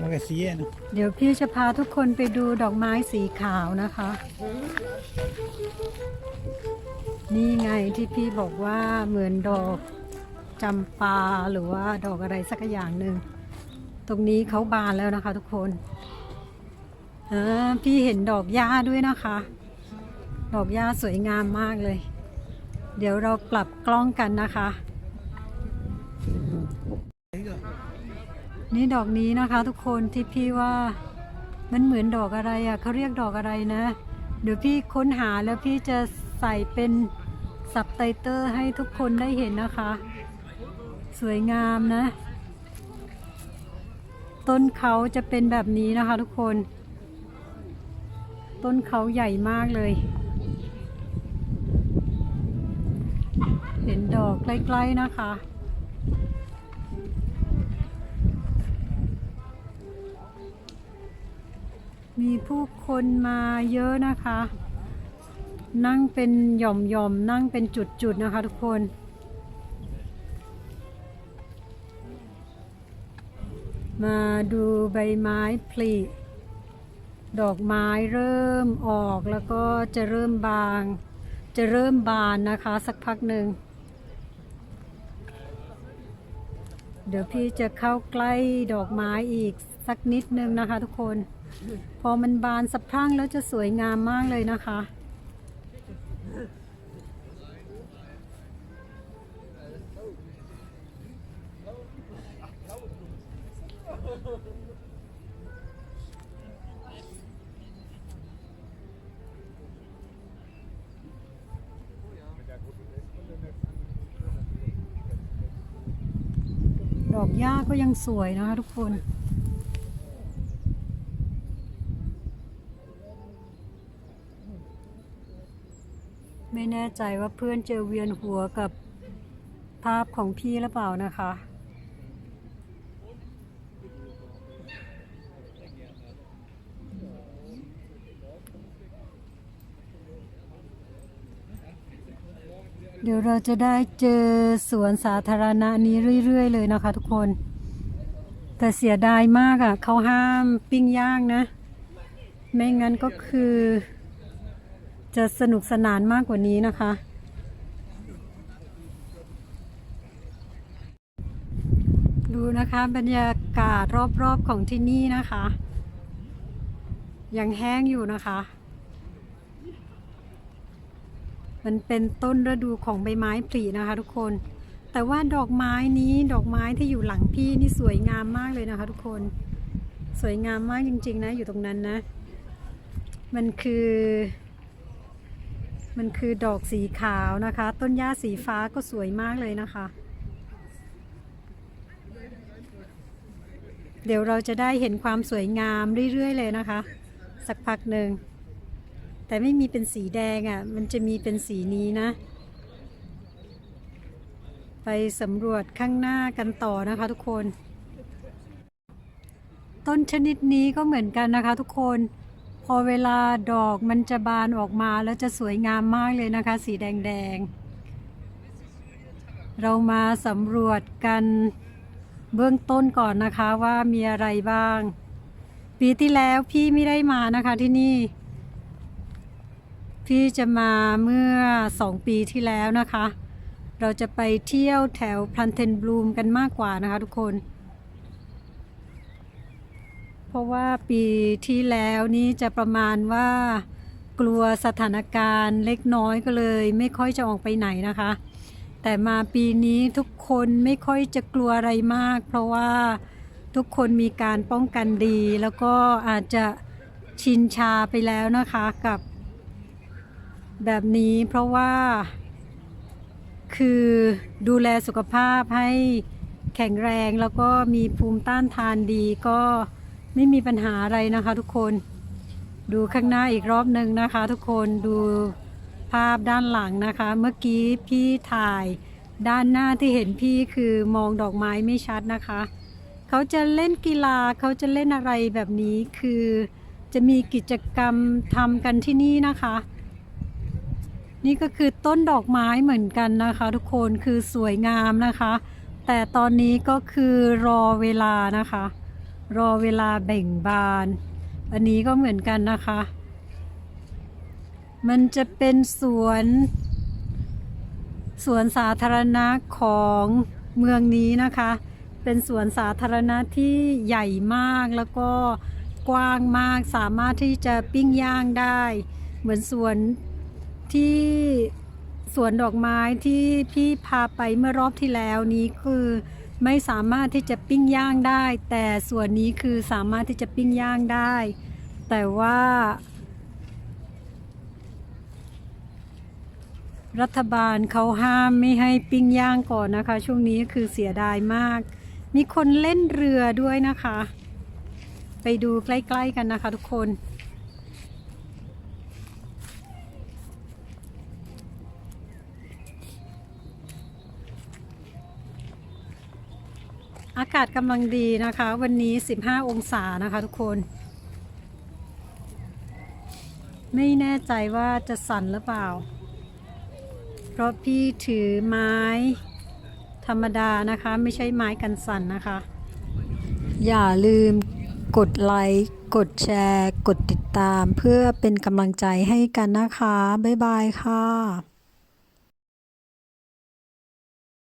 Vad jag säger nu. เดี๋ยวพี่จะพาทุกคนไปดูดอกไม้สีขาวนะคะ นี่ไงที่พี่บอกว่าเหมือนดอกจำปาหรือว่าดอกอะไรสักอย่างหนึ่ง ตรงนี้เขาบานแล้วนะคะทุกคนพี่เห็นดอกหญ้าด้วยนะคะ ดอกหญ้าสวยงามมากเลย เดี๋ยวเรากลับกล้องกันนะคะ นี่ดอกนี้นะคะทุกคนที่พี่ว่ามันเหมือนดอกอะไรอะเขาเรียกดอกอะไรนะ เดี๋ยวพี่ค้นหาแล้วพี่จะใส่เป็นสับไตเตอร์ให้ทุกคนได้เห็นนะคะ สวยงามนะ ต้นเขาจะเป็นแบบนี้นะคะทุกคน ต้นเขาใหญ่มากเลย เห็นดอกใกล้ๆนะคะ มีผู้คนมาเยอะนะคะ นั่งเป็นหย่อมๆนั่งเป็นจุดๆนะคะทุกคน มาดูใบไม้ผลิดอกไม้เริ่มออกแล้วก็จะเริ่มบาง จะเริ่มบานนะคะสักพักหนึ่ง เดี๋ยวพี่จะเข้าใกล้ดอกไม้อีกสักนิดนึงนะคะทุกคน พอมันบานสะพรั่งแล้วจะสวยงามมากเลยนะคะ ดอกหญ้าก็ยังสวยนะคะทุกคน ไม่แน่ใจว่าเพื่อนเจอเวียนหัวกับภาพของพี่หรือเปล่านะคะ เดี๋ยวเราจะได้เจอสวนสาธารณะนี้เรื่อย ๆ เลยนะคะทุกคน แต่เสียดายมากอะ่ะเขาห้ามปิ้งย่างนะ ไม่งั้นก็คือ จะสนุกสนานมากกว่านี้นะคะ ดูนะคะบรรยากาศรอบๆของที่นี่นะคะ ยังแห้งอยู่นะคะ มันเป็นต้นฤดูของใบไม้ผลินะคะทุกคน แต่ว่าดอกไม้นี้ดอกไม้ที่อยู่หลังพี่นี่สวยงามมากเลยนะคะทุกคน สวยงามมากจริง ๆ นะอยู่ตรงนั้นนะ มันคือ มันคือดอกสีขาวนะคะ ต้นหญ้าสีฟ้าก็สวยมากเลยนะคะ เดี๋ยวเราจะได้เห็นความสวยงามเรื่อย ๆ เลยนะคะ สักพักหนึ่ง แต่ไม่มีเป็นสีแดงอะ่ะ มันจะมีเป็นสีนี้นะ ไปสำรวจข้างหน้ากันต่อนะคะทุกคน ต้นชนิดนี้ก็เหมือนกันนะคะทุกคน อเวลาดอกมันจะบานออกมาแล้วจะสวยงามมากเลยนะคะ สีแดงๆ เรามาสำรวจกันเบื้องต้นก่อนนะคะว่ามีอะไรบ้าง ปีที่แล้วพี่ไม่ได้มานะคะที่นี่ พี่จะมาเมื่อสองปีที่แล้วนะคะ เราจะไปเที่ยวแถวพลันเทนบลูมกันมากกว่านะคะทุกคน เพราะว่าปีที่แล้วนี้จะประมาณว่ากลัวสถานการณ์เล็กน้อยก็เลย ไม่ค่อยจะออกไปไหนนะคะ แต่มาปีนี้ทุกคนไม่ค่อยจะกลัวอะไรมาก เพราะว่าทุกคนมีการป้องกันดี แล้วก็อาจจะชินชาไปแล้วนะคะกับ แบบนี้เพราะว่า คือดูแลสุขภาพให้แข็งแรงแล้วก็มีภูมิต้านทานดีก็ ไม่มีปัญหาอะไรนะคะทุกคนดูข้างหน้าอีกรอบหนึ่งนะคะ ทุกคนดูภาพด้านหลังนะคะ เมื่อกี้พี่ถ่ายด้านหน้าที่เห็นพี่คือมองดอกไม้ไม่ชัดนะคะ เขาจะเล่นกีฬาเขาจะเล่นอะไรแบบนี้คือจะมีกิจกรรมทำกันที่นี่นะคะ นี่ก็คือต้นดอกไม้เหมือนกันนะคะ ทุกคนคือสวยงามนะคะ แต่ตอนนี้ก็คือรอเวลานะคะ รอเวลาแบ่งบาน อันนี้ก็เหมือนกันนะคะ มันจะเป็นสวนสวนสาธารณะของเมืองนี้นะคะ เป็นสวนสาธารณะที่ใหญ่มากแล้วก็กว้างมากสามารถที่จะปิ้งย่างได้ เหมือนสวนที่สวนดอกไม้ที่พี่พาไปเมื่อรอบที่แล้วนี้คือ ไม่สามารถที่จะปิ้งย่างได้ แต่ส่วนนี้คือสามารถที่จะปิ้งย่างได้ แต่ว่า รัฐบาลเขาห้ามไม่ให้ปิ้งย่างก่อนนะคะ ช่วงนี้คือเสียดายมาก มีคนเล่นเรือด้วยนะคะ ไปดูใกล้ ๆ กันนะคะทุกคน อากาศกำลังดีนะคะ วันนี้ 15 องศานะคะทุกคน ไม่แน่ใจว่าจะสั่นหรือเปล่า เพราะพี่ถือไม้ธรรมดานะคะ ไม่ใช่ไม้กันสั่นนะคะ อย่าลืมกดไลค์กดแชร์ กดติดตามเพื่อเป็นกำลังใจให้กันนะคะ บ๊ายบายค่ะ